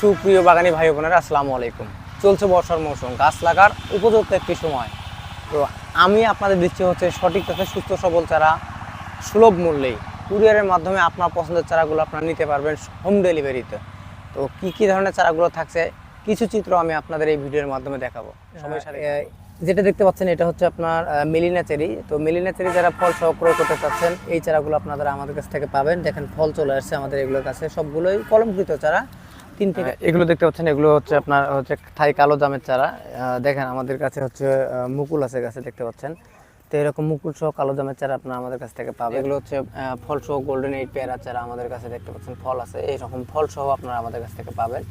সুপ্রিয় বাগানি ভাই বোনেরা, আসসালামু আলাইকুম। চলছে বর্ষার মৌসুম, গাছ লাগার উপযুক্ত একটি সময়। তো আমি আপনাদের দিচ্ছি হচ্ছে সঠিক তথা সুস্থ সবল চারা, সুলভ মূল্যেই কুরিয়ারের মাধ্যমে আপনার পছন্দের চারাগুলো আপনারা নিতে পারবেন হোম ডেলিভারিতে। তো কি কি ধরনের চারাগুলো থাকছে, কিছু চিত্র আমি আপনাদের এই ভিডিওর মাধ্যমে দেখাবো। সাথে যেটা দেখতে পাচ্ছেন, এটা হচ্ছে আপনার মেলিনা চেরি। তো মেলিনা চেরি যারা ফল সহ ক্রয় করতে চাচ্ছেন, এই চারাগুলো আপনারা আমাদের কাছ থেকে পাবেন। দেখেন, ফল চলে আসছে আমাদের এগুলোর কাছে। সবগুলোই কলমকৃত চারা। তিন থেকে এগুলো দেখতে পাচ্ছেন এগুলো হচ্ছে আপনার হচ্ছে থাই কালো দামের চারা। দেখেন আমাদের কাছে হচ্ছে মুকুল আছে গাছে দেখতে পাচ্ছেন। তো এরকম মুকুল সহ কালো দামের চারা আপনারা আমাদের কাছ থেকে পাবেন। এগুলো হচ্ছে ফল সহ গোল্ডেন এইট পেয়ারা চারা আমাদের কাছে দেখতে পাচ্ছেন ফল আছে। এইরকম ফল সহ আপনারা আমাদের কাছ থেকে পাবেন।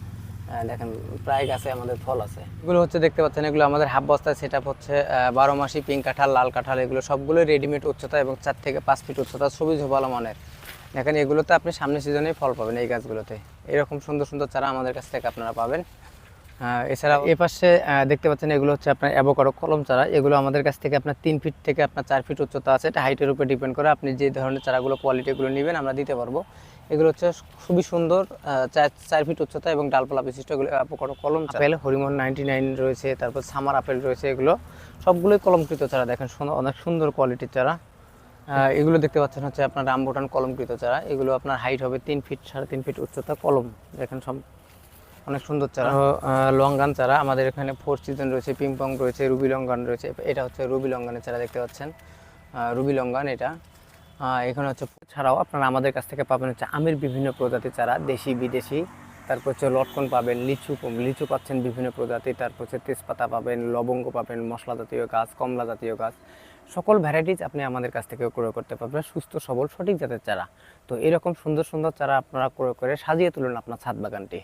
দেখেন প্রায় গাছে আমাদের ফল আছে। এগুলো হচ্ছে দেখতে পাচ্ছেন এগুলো আমাদের হাফ বস্তায় সেট আপ হচ্ছে বারো মাসি পিঙ্ক কাঁঠাল লাল কাঁঠাল এগুলো সবগুলোই রেডিমেড উচ্চতা এবং চার থেকে পাঁচ ফিট উচ্চতা সবুজ ভালো মানের দেখেন এগুলোতে আপনি সামনের সিজনেই ফল পাবেন এই গাছগুলোতে। এরকম সুন্দর সুন্দর চারা আমাদের কাছ থেকে আপনারা পাবেন। এছাড়া এ পাশে দেখতে পাচ্ছেন এগুলো হচ্ছে আপনার অ্যাভোকাডো কলম চারা। এগুলো আমাদের কাছ থেকে আপনার তিন ফিট থেকে আপনার চার ফিট উচ্চতা আছে। এটা হাইটের উপর ডিপেন্ড করে আপনি যে ধরনের চারাগুলো কোয়ালিটিগুলো নেবেন আমরা দিতে পারব। এগুলো হচ্ছে খুবই সুন্দর চার চার ফিট উচ্চতা এবং ডালপালা বিশিষ্ট এগুলো অ্যাভোকাডো কলম আপেল হরিমন নাইনটি নাইন রয়েছে তারপর সামার আপেল রয়েছে এগুলো। সবগুলোই কলমকৃত চারা দেখেন অনেক সুন্দর কোয়ালিটির চারা। এগুলো দেখতে পাচ্ছেন হচ্ছে আপনার রামবুটান কলমকৃত চারা। এগুলো আপনার হাইট হবে তিন ফিট সাড়ে তিন ফিট উচ্চতা কলম। দেখেন সব অনেক সুন্দর চারা। লঙ্গান চারা। আমাদের এখানে ফোর সিজন রয়েছে পিংপং রয়েছে রুবি লঙ্গান রয়েছে। এটা হচ্ছে রুবি লঙ্গানের চারা দেখতে পাচ্ছেন। রুবি লঙ্গান এটা। এখানে হচ্ছে ছাড়াও আপনারা আমাদের কাছ থেকে পাবেন হচ্ছে আমের বিভিন্ন প্রজাতির চারা দেশি বিদেশি। তারপর হচ্ছে লটকন পাবেন, লিচু লিচু পাচ্ছেন বিভিন্ন প্রজাতি তারপর হচ্ছে তেজপাতা পাবেন, লবঙ্গ পাবেন, মশলা জাতীয় গাছ, কমলা জাতীয় গাছ। সকল ভ্যারাইটিস আপনি আমাদের কাছ থেকে ক্রয় করতে পারবেন, সুস্থ, সবল, সঠিক জাতের চারা। তো এরকম সুন্দর সুন্দর চারা আপনারা ক্রয় করে সাজিয়ে তুলুন আপনার ছাদ বাগানটি।